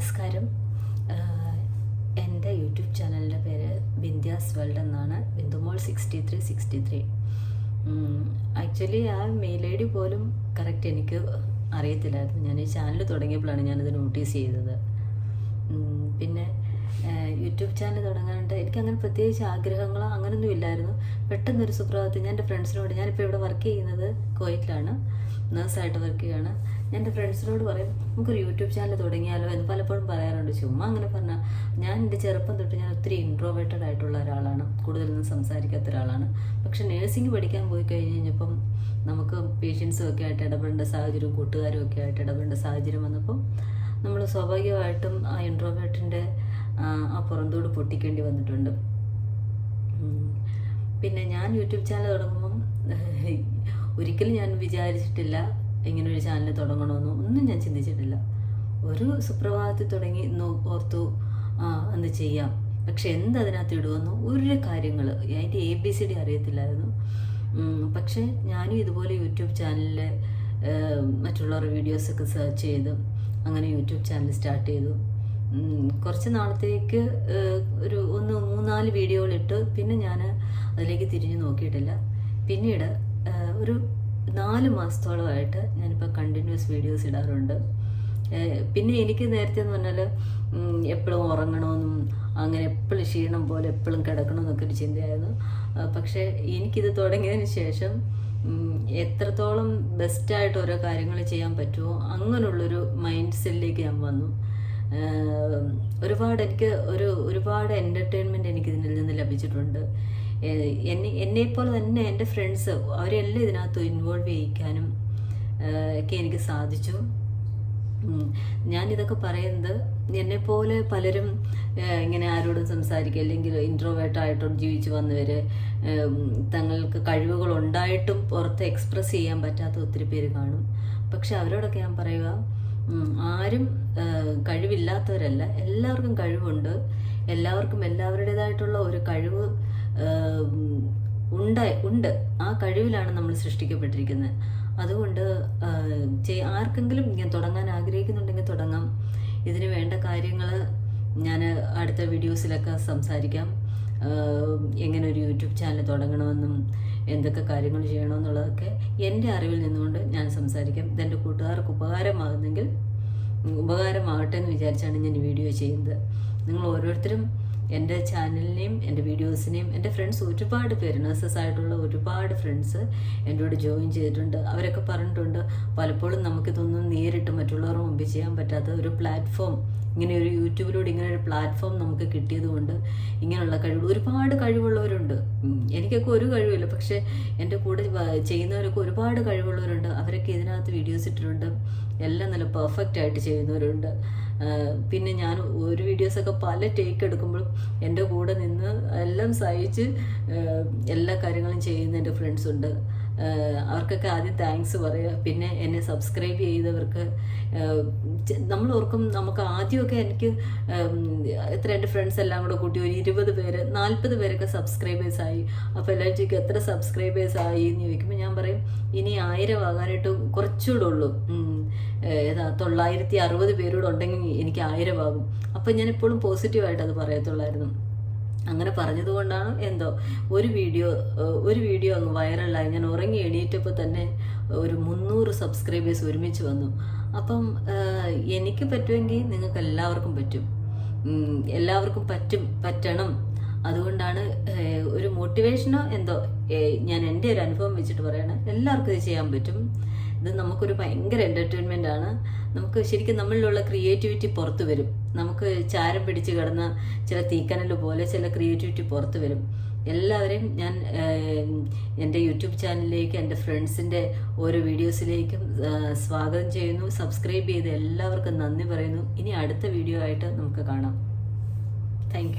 നമസ്കാരം. എന്റെ യൂട്യൂബ് ചാനലിന്റെ പേര് ബിന്ധ്യാസ് വേൾഡ് എന്നാണ്. Bindumol sixty three sixty three actually ആ മെയിൽ ഐ ഡി പോലും കറക്റ്റ് എനിക്ക് അറിയത്തില്ലായിരുന്നു. ഞാൻ ഈ ചാനൽ തുടങ്ങിയപ്പോഴാണ് ഞാനത് നോട്ടീസ് ചെയ്തത്. പിന്നെ യൂട്യൂബ് ചാനൽ തുടങ്ങാനായിട്ട് എനിക്കങ്ങനെ പ്രത്യേകിച്ച് ആഗ്രഹങ്ങളോ അങ്ങനെയൊന്നും ഇല്ലായിരുന്നു. പെട്ടെന്നൊരു സുപ്രഭാതത്തിൽ ഞാൻ എന്റെ ഫ്രണ്ട്സിനോട് ഞാനിപ്പോൾ ഇവിടെ വർക്ക് ചെയ്യുന്നത് കോയറ്റിലാണ് നേഴ്സായിട്ട് വർക്ക് ചെയ്യുകയാണ്. ഞാൻ എന്റെ ഫ്രണ്ട്സിനോട് പറയും നമുക്കൊരു യൂട്യൂബ് ചാനൽ തുടങ്ങിയാലോ? എന്ന് പലപ്പോഴും പറയാറുണ്ട്. ചുമ്മാ അങ്ങനെ പറഞ്ഞാൽ ഞാൻ എന്റെ ചെറുപ്പം തൊട്ട് ഞാൻ ഒത്തിരി ഇൻട്രോവേറ്റഡ് ആയിട്ടുള്ള ഒരാളാണ്. കൂടുതലൊന്നും സംസാരിക്കാത്ത ഒരാളാണ്. പക്ഷെ നേഴ്സിംഗ് പഠിക്കാൻ പോയി കഴിഞ്ഞ് കഴിഞ്ഞപ്പം നമുക്ക് പേഷ്യൻസും ഒക്കെ ആയിട്ട് ഇടപെടേണ്ട സാഹചര്യവും കൂട്ടുകാരും ഒക്കെ ആയിട്ട് ഇടപെടേണ്ട സാഹചര്യം വന്നപ്പം നമ്മൾ സ്വാഭാവികമായിട്ടും ആ ഇൻട്രോവേർട്ടിന്റെ ആ പുറന്തോട് പൊട്ടിക്കേണ്ടി വന്നിട്ടുണ്ട്. പിന്നെ ഞാൻ യൂട്യൂബ് ചാനൽ തുടങ്ങുമ്പം ഒരിക്കലും ഞാൻ വിചാരിച്ചിട്ടില്ല. ഇങ്ങനെ ഒരു ചാനൽ തുടങ്ങണമെന്നോ ഒന്നും ഞാൻ ചിന്തിച്ചിട്ടില്ല. ഒരു സുപ്രഭാതത്തിൽ തുടങ്ങി ഓർത്തു എന്ത് ചെയ്യാം? പക്ഷെ എന്തതിനകത്ത് ഇടുമെന്നോ ഒരു കാര്യങ്ങൾ. അതിന്റെ എ ബി സി ഡി അറിയത്തില്ലായിരുന്നു. പക്ഷെ പക്ഷേ ഞാനും ഇതുപോലെ യൂട്യൂബ് ചാനലിൽ മറ്റുള്ളവരുടെ വീഡിയോസൊക്കെ സെർച്ച് ചെയ്ത് അങ്ങനെ യൂട്യൂബ് ചാനൽ സ്റ്റാർട്ട് ചെയ്തു. കുറച്ച് നാളത്തേക്ക് ഒരു ഒന്ന് മൂന്നാൽ വീഡിയോകളിട്ട് പിന്നെ ഞാൻ അതിലേക്ക് തിരിഞ്ഞു നോക്കിയിട്ടില്ല. പിന്നീട് ഒരു നാല് മാസത്തോളമായിട്ട് ഞാനിപ്പോൾ കണ്ടിന്യൂസ് വീഡിയോസ് ഇടാറുണ്ട്. പിന്നെ എനിക്ക് നേരത്തെ എന്ന് പറഞ്ഞാൽ എപ്പോഴും ഉറങ്ങണമെന്നും അങ്ങനെ എപ്പോഴും ക്ഷീണം പോലെ എപ്പോഴും കിടക്കണമെന്നൊക്കെ ഒരു ചിന്തയായിരുന്നു. പക്ഷേ എനിക്കിത് തുടങ്ങിയതിന് ശേഷം എത്രത്തോളം ബെസ്റ്റായിട്ട് ഓരോ കാര്യങ്ങൾ ചെയ്യാൻ പറ്റുമോ അങ്ങനെയുള്ളൊരു മൈൻഡ് സെല്ലിലേക്ക് ഞാൻ വന്നു. ഒരുപാട് എനിക്ക് ഒരു ഒരുപാട് എന്റർടൈൻമെന്റ് എനിക്ക് ഇതിൽ നിന്ന് ലഭിച്ചിട്ടുണ്ട്. എന്നെ എന്നെപ്പോലെ തന്നെ എന്റെ ഫ്രണ്ട്സ് അവരെല്ലാം ഇതിനകത്ത് ഇൻവോൾവ് ചെയ്യിക്കാനും ഒക്കെ എനിക്ക് സാധിച്ചു. ഞാനിതൊക്കെ പറയുന്നത് എന്നെപ്പോലെ പലരും ഇങ്ങനെ ആരോടും സംസാരിക്കുക അല്ലെങ്കിൽ ഇൻട്രോവേർട്ടായിട്ടും ജീവിച്ചു വന്നവർ തങ്ങൾക്ക് കഴിവുകൾ ഉണ്ടായിട്ടും പുറത്ത് എക്സ്പ്രസ് ചെയ്യാൻ പറ്റാത്ത ഒത്തിരി പേര് കാണും. പക്ഷെ അവരോടൊക്കെ ഞാൻ പറയുക ആരും കഴിവില്ലാത്തവരല്ല. എല്ലാവർക്കും കഴിവുണ്ട്. എല്ലാവർക്കും എല്ലാവരുടേതായിട്ടുള്ള ഒരു കഴിവ് ഉണ്ട് ഉണ്ട്. ആ കഴിവിലാണ് നമ്മൾ സൃഷ്ടിക്കപ്പെട്ടിരിക്കുന്നത്. അതുകൊണ്ട് ആർക്കെങ്കിലും ഞാൻ തുടങ്ങാൻ ആഗ്രഹിക്കുന്നുണ്ടെങ്കിൽ തുടങ്ങാം. ഇതിന് വേണ്ട കാര്യങ്ങൾ ഞാൻ അടുത്ത വീഡിയോസിലൊക്കെ സംസാരിക്കാം. എങ്ങനെ ഒരു യൂട്യൂബ് ചാനൽ തുടങ്ങണമെന്നും എന്തൊക്കെ കാര്യങ്ങൾ ചെയ്യണമെന്നുള്ളതൊക്കെ എന്റെ അറിവിൽ നിന്നുകൊണ്ട് ഞാൻ സംസാരിക്കാം. ഇതെന്റെ കൂട്ടുകാർക്ക് ഉപകാരമാകുന്നെങ്കിൽ ഉപകാരമാകട്ടെ എന്ന് വിചാരിച്ചാണ് ഞാൻ വീഡിയോ ചെയ്യുന്നത്. നിങ്ങൾ ഓരോരുത്തരും എന്റെ ചാനലിനെയും എന്റെ വീഡിയോസിനെയും എന്റെ ഫ്രണ്ട്സ് ഒരുപാട് പേര് നഴ്സസ് ആയിട്ടുള്ള ഒരുപാട് ഫ്രണ്ട്സ് കൂടെ ജോയിൻ ചെയ്തിട്ടുണ്ട്. അവരൊക്കെ പറഞ്ഞിട്ടുണ്ട് പലപ്പോഴും നമുക്കിതൊന്നും നേരിട്ട് മറ്റുള്ളവരുടെ മുമ്പിൽ ചെയ്യാൻ പറ്റാത്ത ഒരു പ്ലാറ്റ്ഫോം ഇങ്ങനെ ഒരു യൂട്യൂബിലൂടെ ഇങ്ങനെ ഒരു പ്ലാറ്റ്ഫോം നമുക്ക് കിട്ടിയതുകൊണ്ട് ഇങ്ങനെയുള്ള കഴിവ് ഒരുപാട് കഴിവുള്ളവരുണ്ട്. എനിക്കൊക്കെ ഒരു കഴിവില്ല പക്ഷേ എന്റെ കൂടെ ചെയ്യുന്നവരൊക്കെ ഒരുപാട് കഴിവുള്ളവരുണ്ട്. അവരൊക്കെ ഇതിനകത്ത് വീഡിയോസ് ഇട്ടിട്ടുണ്ട്. എല്ലാം നല്ല പെർഫെക്റ്റ് ആയിട്ട് ചെയ്യുന്നവരുണ്ട്. പിന്നെ ഞാൻ ഒരു വീഡിയോസൊക്കെ പല ടേക്ക് എടുക്കുമ്പോഴും എന്റെ കൂടെ നിന്ന് എല്ലാം സഹിച്ച് എല്ലാ കാര്യങ്ങളും ചെയ്യുന്ന എന്റെ ഫ്രണ്ട്സ് ഉണ്ട്. അവർക്കൊക്കെ ആദ്യം താങ്ക്സ് പറയുക പിന്നെ എന്നെ സബ്സ്ക്രൈബ് ചെയ്തവർക്ക് നമ്മൾ ഓർക്കും നമുക്ക് ആദ്യമൊക്കെ എനിക്ക് എത്ര എന്റെ ഫ്രണ്ട്സ് എല്ലാം കൂടെ കൂട്ടി ഒരു ഇരുപത് പേര് നാൽപ്പത് പേരൊക്കെ സബ്സ്ക്രൈബേഴ്സ് ആയി. അപ്പോൾ എല്ലാവരും ചോദിക്കും എത്ര സബ്സ്ക്രൈബേഴ്സ് ആയി? എന്ന് ചോദിക്കുമ്പോൾ ഞാൻ പറയും ഇനി ആയിരം ആകാനായിട്ട് കുറച്ചുകൂടെ ഉള്ളൂ ഏതാ തൊള്ളായിരത്തി അറുപത് പേരോട് ഉണ്ടെങ്കിൽ എനിക്ക് ആയിരം ആകും. അപ്പം ഞാൻ എപ്പോഴും പോസിറ്റീവായിട്ട് അത് പറയത്തുള്ളായിരുന്നു. അങ്ങനെ പറഞ്ഞതുകൊണ്ടാണ് എന്തോ ഒരു വീഡിയോ ഒരു വീഡിയോ അങ്ങ് വൈറലായി. ഞാൻ ഉറങ്ങി എണീറ്റപ്പോൾ തന്നെ ഒരു മുന്നൂറ് സബ്സ്ക്രൈബേഴ്സ് ഒരുമിച്ച് വന്നു. അപ്പം എനിക്ക് പറ്റുമെങ്കിൽ നിങ്ങൾക്ക് എല്ലാവർക്കും പറ്റും എല്ലാവർക്കും പറ്റും പറ്റണം. അതുകൊണ്ടാണ് ഒരു മോട്ടിവേഷനോ എന്തോ ഞാൻ എന്റെ ഒരു അനുഭവം വെച്ചിട്ട് പറയണം എല്ലാവർക്കും ഇത് ചെയ്യാൻ പറ്റും. ഇത് നമുക്കൊരു ഭയങ്കര എന്റർടൈൻമെന്റ് ആണ്. നമുക്ക് ശരിക്കും നമ്മളിലുള്ള ക്രിയേറ്റിവിറ്റി പുറത്തു വരും. നമുക്ക് ചാരം പിടിച്ച് കിടന്ന ചില തീക്കനൽ പോലെ ചില ക്രിയേറ്റിവിറ്റി പുറത്ത് വരും. എല്ലാവരെയും ഞാൻ എന്റെ യൂട്യൂബ് ചാനലിലേക്ക് എന്റെ ഫ്രണ്ട്സിന്റെ ഓരോ വീഡിയോസിലേക്കും സ്വാഗതം ചെയ്യുന്നു. സബ്സ്ക്രൈബ് ചെയ്ത് എല്ലാവർക്കും നന്ദി പറയുന്നു. ഇനി അടുത്ത വീഡിയോ ആയിട്ട് നമുക്ക് കാണാം. താങ്ക്